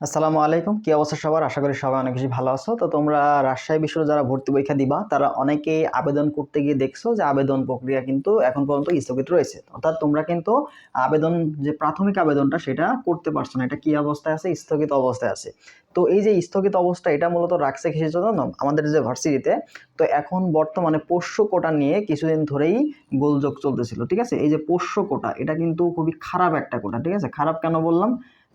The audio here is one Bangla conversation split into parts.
আসসালামু আলাইকুম। কি অবস্থা সবার? আশা করি সবাই অনেক বেশি ভালো আছো। তো তোমরা রাজশাহী বিশ্বর যারা ভর্তি পরীক্ষা দিবা, তারা অনেকেই আবেদন করতে গিয়ে দেখছ যে আবেদন প্রক্রিয়া কিন্তু এখন পর্যন্ত স্থগিত রয়েছে। অর্থাৎ তোমরা কিন্তু আবেদন, যে প্রাথমিক আবেদনটা সেটা করতে পারছ না। এটা কি অবস্থায় আছে? স্থগিত অবস্থায় আছে। তো এই যে স্থগিত অবস্থা, এটা মূলত রাখছে কিসের জন্য? আমাদের যে ভার্সিটিতে, তো এখন বর্তমানে পোষ্য কোটা নিয়ে কিছুদিন ধরেই গোলযোগ চলতেছিল, ঠিক আছে? এই যে পোষ্য কোটা, এটা কিন্তু খুবই খারাপ একটা কোটা, ঠিক আছে? খারাপ কেন বললাম?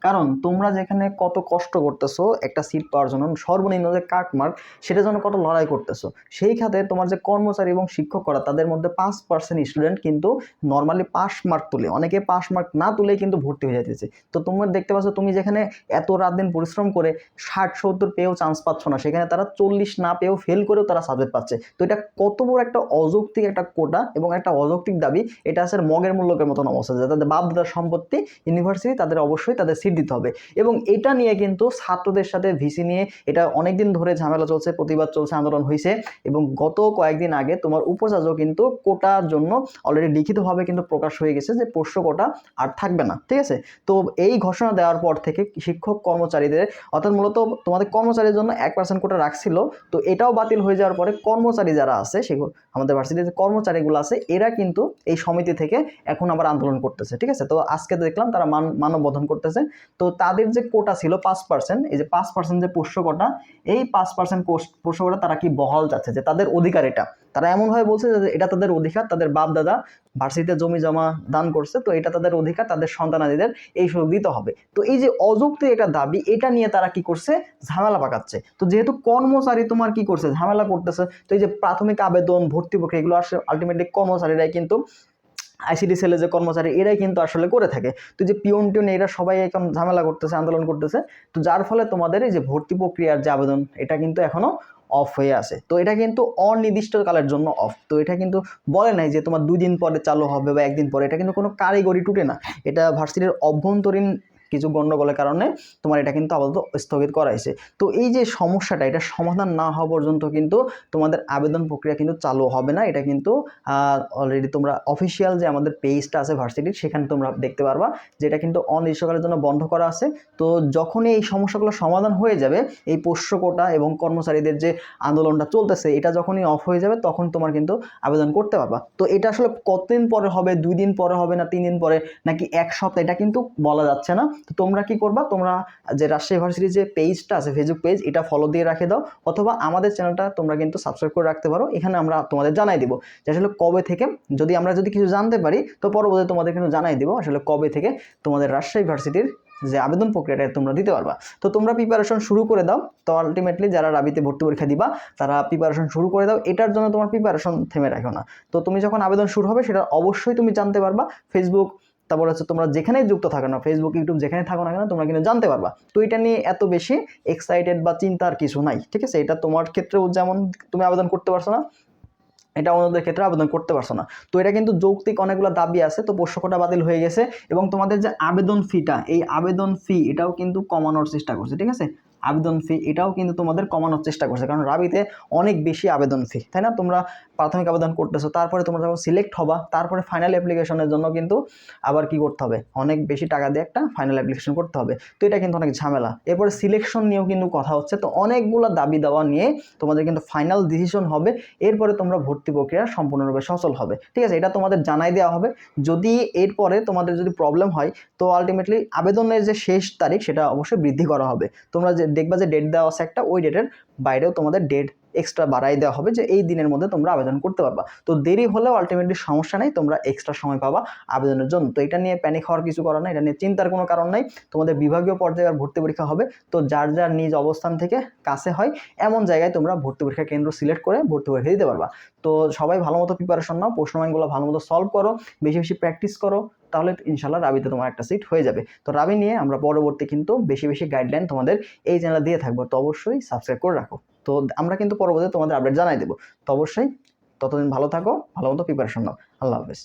কারণ তোমরা যেখানে কত কষ্ট করতেছো, একটা সিট পাওয়ার জন্য, সর্বনিম্ন যে কাটমার্ক সেটার জন্য কত লড়াই করতেছো। সেই খাতে তোমার যে কর্মচারী এবং শিক্ষক করা তাদের মধ্যে পাঁচ পার্সেন্ট স্টুডেন্ট কিন্তু নর্মালি পাস মার্ক তুলে, অনেকে পাস মার্ক না তুলে কিন্তু ভর্তি হয়ে যাইতেছে। তো তোমরা দেখতে পাচ্ছ, তুমি যেখানে এত রাত দিন পরিশ্রম করে ষাট সত্তর পেয়েও চান্স পাচ্ছ না, সেখানে তারা চল্লিশ না পেয়েও ফেল করেও তারা সাবজেক্ট পাচ্ছে। তো এটা কত বড় একটা অযৌক্তিক একটা কোটা এবং একটা অযৌক্তিক দাবি, এটা আছে মগের মূল্যকের মতন অবস্থা। যে তাদের বাপ দাদার সম্পত্তি ইউনিভার্সিটি তাদের অবশ্যই তাদের সিট দিতে হবে। এবং এটা নিয়ে কিন্তু ছাত্রদের সাথে ভিসি নিয়ে এটা অনেক দিন ধরে ঝামেলা চলছে, প্রতিবাদ চলছে, আন্দোলন হয়েছে এবং গত কয়েকদিন আগে তোমার উপাচার্য কিন্তু কোটার জন্য অলরেডি লিখিতভাবে কিন্তু প্রকাশ হয়ে গেছে যে পোষ্য কোটা আর থাকবে না, ঠিক আছে? তো এই ঘোষণা দেওয়ার পর থেকে শিক্ষক কর্মচারীদের, অর্থাৎ মূলত তোমাদের কর্মচারীর জন্য এক পার্সেন্ট কোটা রাখছিল, তো এটাও বাতিল হয়ে যাওয়ার পরে কর্মচারী যারা আছে সেগুলো আমাদের ভার্সিটিতে কর্মচারীগুলো আছে, এরা কিন্তু এই সমিতি থেকে এখন আবার আন্দোলন করতেছে, ঠিক আছে? তো আজকে দেখলাম তারা মান মানববন্ধন করতেছে। তো তাদের যে কোটা ছিল পাঁচ পার্সেন্ট এই যে পাঁচ পার্সেন্ট যে পোষ্য কোটা এই পাঁচ পার্সেন্ট পোষ্য কোটা তারা কি বহাল যাচ্ছে? যে তাদের অধিকার এটা। তারা এমনভাবে বলছে যে এটা তাদের অধিকার, তাদের বাপ দাদা ভার্সিটিতে জমি জমা দান করছে, তো এটা তাদের অধিকার, তাদের সন্তানাদিদের এই সুযোগ দিতে হবে। তো এই যে অযৌক্তিক একটা দাবি, এটা নিয়ে তারা কি করছে? ঝামেলা পাকাচ্ছে। তো যেহেতু কর্মচারী তোমার কি করছে? ঝামেলা করতেছে। তো এই যে প্রাথমিক আবেদন, ভর্তি প্রক্রিয়া, এগুলো আসলে আলটিমেটলি কর্মচারীরাই কিন্তু আইসিডি সেলে যে কর্মচারী, এরাই কিন্তু আসলে করে থাকে। তো যে পিওন টিউন, এরা সবাই এখন ঝামেলা করতেছে, আন্দোলন করতেছে। তো যার ফলে তোমাদের এই যে ভর্তি প্রক্রিয়ার যে আবেদন, এটা কিন্তু এখনও অফ হয়ে আছে। তো এটা কিন্তু অনির্দিষ্টকালের জন্য অফ তো এটা কিন্তু বলে নাই যে তোমার দুদিন পরে চালু হবে বা একদিন পরে, এটা কিন্তু কোনো কারিগরি টুটে না। এটা ভার্সিটির অভ্যন্তরীণ কিছু গণ্ডগোলের কারণে তোমার এটা কিন্তু আপাতত স্থগিত করাইছে। তো এই যে সমস্যাটা, এটা সমাধান না হওয়া পর্যন্ত কিন্তু তোমাদের আবেদন প্রক্রিয়া কিন্তু চালু হবে না। এটা কিন্তু অলরেডি তোমরা অফিসিয়াল যে আমাদের পেজটা আছে ভার্সিটির সেখানে তোমরা দেখতে পারবা যেটা কিন্তু অনির্দিষ্টকালের জন্য বন্ধ করা আছে। তো যখনই এই সমস্যাগুলো সমাধান হয়ে যাবে, এই পোষ্য কোটা এবং কর্মচারীদের যে আন্দোলনটা চলতেছে, এটা যখনই অফ হয়ে যাবে, তখন তোমার কিন্তু আবেদন করতে পারবা। তো এটা আসলে কতদিন পরে হবে, দুই দিন পরে হবে না তিন দিন পরে, নাকি এক সপ্তাহ, এটা কিন্তু বলা যাচ্ছে না। তো তোমরা কি করবা? তোমরা যে রাজশাহী ইউনিভার্সিটির যে পেজটা আছে ফেসবুক পেজ এটা ফলো দিয়ে রাখে দাও। অথবা আমাদের চ্যানেলটা তোমরা কিন্তু সাবস্ক্রাইব করে রাখতে পারো। এখানে আমরা তোমাদের জানাই দিব যে আসলে কবে থেকে, যদি আমরা যদি কিছু জানতে পারি, তো পরবর্তী তোমাদের কিন্তু জানাই দিব আসলে কবে থেকে তোমাদের রাজশাহী ইউনিভার্সিটির যে আবেদন প্রক্রিয়াটা তোমরা দিতে পারবা। তো তোমরা প্রিপারেশন শুরু করে দাও। তো আলটিমেটলি যারা রাবিতে ভর্তি পরীক্ষা দিবা, তারা প্রিপারেশন শুরু করে দাও। এটার জন্য তোমার প্রিপারেশন থেমে রাখো না। তো তুমি যখন আবেদন শুরু হবে, সেটা অবশ্যই তুমি জানতে পারবা। ফেসবুক তারপর হচ্ছে তোমরা যেখানেই যুক্ত থাকো না ফেসবুক ইউটিউব যেখানে থাকো না কেন, তোমরা কিন্তু জানতে পারবা। তো এটা নিয়ে এত বেশি এক্সাইটেড বা চিন্তার কিছু নাই, ঠিক আছে? এটা তোমার ক্ষেত্রেও যেমন তুমি আবেদন করতে পারছ না, এটা অন্যদের ক্ষেত্রে আবেদন করতে পারছ না। তো এটা কিন্তু যৌক্তিক অনেকগুলো দাবি আছে, তো পোষ্যকটা বাতিল হয়ে গেছে এবং তোমাদের যে আবেদন ফিটা এই আবেদন ফি এটাও কিন্তু কমানোর চেষ্টা করছে, ঠিক আছে? আবেদন ফি এটাও কিন্তু তোমাদের কমানোর চেষ্টা করছে। কারণ রাবিতে অনেক বেশি আবেদন ফি তাই না? তোমরা প্রাথমিক আবেদন করতেছো, তারপরে তোমরা যখন সিলেক্ট হবা, তারপরে ফাইনাল অ্যাপ্লিকেশনের জন্য কিন্তু আবার কি করতে হবে? অনেক বেশি টাকা দিয়ে একটা ফাইনাল অ্যাপ্লিকেশন করতে হবে। তো এটা কিন্তু অনেক ঝামেলা। এরপরে সিলেকশন নিয়েও কিন্তু কথা হচ্ছে। তো অনেকগুলো দাবি দেওয়া নিয়ে তোমাদের কিন্তু ফাইনাল ডিসিশন হবে। এরপরে তোমরা ভর্তি প্রক্রিয়া সম্পূর্ণরূপে সচল হবে। ঠিক আছে? এটা তোমাদের জানাই দেওয়া হবে। যদি এরপরে তোমাদের যদি প্রবলেম হয়, তো আলটিমেটলি আবেদনের যে শেষ তারিখ, সেটা অবশ্যই বৃদ্ধি করা হবে। তোমরা যে দেখবা যে ডেট দেওয়া আছে একটা ওই ডেটের বাইরেও তোমাদের ডেট এক্সট্রা বাড়াই দেওয়া হবে যে এই দিনের মধ্যে তোমরা আবেদন করতে পারবা। তো দেরি হলেও আলটিমেটলি সমস্যা নেই, তোমরা এক্সট্রা সময় পাবা আবেদনের জন্য। তো এটা নিয়ে প্যানিক হওয়ার কিছু করার নাই, এটা নিয়ে চিন্তার কোনো কারণ নাই। তোমাদের বিভাগীয় পর্যায়ে আর ভর্তি পরীক্ষা হবে। তো যার যার নিজ অবস্থান থেকে কাছে হয়, এমন জায়গায় তোমরা ভর্তি পরীক্ষা কেন্দ্র সিলেক্ট করে ভর্তি পরীক্ষা দিতে পারবা। তো সবাই ভালো মতো প্রিপারেশন নাও, প্রশ্ন ব্যাঙ্কগুলো ভালো মতো সলভ করো, বেশি বেশি প্র্যাকটিস করো, তাহলে ইনশাল্লাহ রাবিতে তোমার একটা সিট হয়ে যাবে। তো রাবি নিয়ে আমরা পরবর্তী কিন্তু বেশি বেশি গাইডলাইন তোমাদের এই চ্যানেলে দিয়ে থাকব। তো অবশ্যই সাবস্ক্রাইব করে রাখো। তো আমরা কিন্তু পরবর্তীতে তোমাদের আপডেট জানাই দেবো। তো অবশ্যই ততদিন ভালো থাকো, ভালো মতো প্রিপারেশন নাও। আল্লাহ হাফেজ।